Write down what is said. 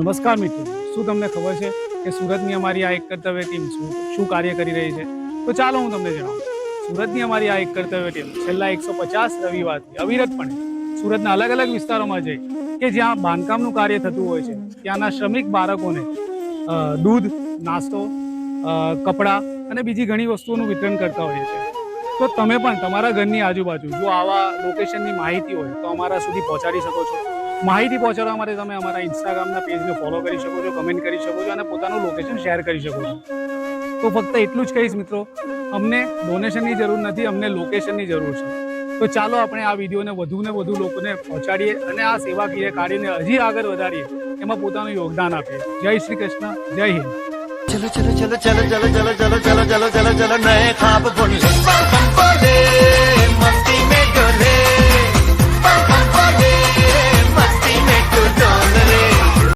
નમસ્કાર મિત્રો. શું તમને ખબર છે કે સુરતની અમારી આ એક કર્તવ્ય ટીમ શું કાર્ય કરી રહી છે? તો ચાલો હું તમને જણાવું. સુરતની અમારી આ એક કર્તવ્ય ટીમ છેલ્લા એકસો પચાસ રવિવારથી અવિરતપણે સુરતના અલગ અલગ વિસ્તારોમાં જઈ કે જ્યાં બાંધકામનું કાર્ય થતું હોય છે, ત્યાંના શ્રમિક બાળકોને દૂધ, નાસ્તો કપડાં અને બીજી ઘણી વસ્તુઓનું વિતરણ કરતા હોઈએ છીએ. તો તમે પણ તમારા ઘરની આજુબાજુ જો આવા લોકેશનની માહિતી હોય તો અમારા સુધી પહોંચાડી શકો છો. માહિતી પહોંચાડવા માટે તમે અમારા ઇન્સ્ટાગ્રામના પેજને ફોલો કરી શકો છો કમેન્ટ કરી શકો છો અને પોતાનું લોકેશન શેર કરી શકો છો તો ફક્ત એટલું જ કહીશ મિત્રો અમને ડોનેશનની જરૂર નથી અમને લોકેશનની જરૂર છે તો ચાલો આપણે આ વિડીયોને વધુ ને વધુ લોકોને પહોંચાડીએ અને આ સેવાકીય કાર્યને હજી આગળ વધારીએ એમાં પોતાનું યોગદાન આપે જય શ્રી કૃષ્ણ જય હિન્દ ચલો ચલો ચલો ચલો ચલો ચલો ચલો ચલો ચલો ચલો ચલો નયે ખાબ બુન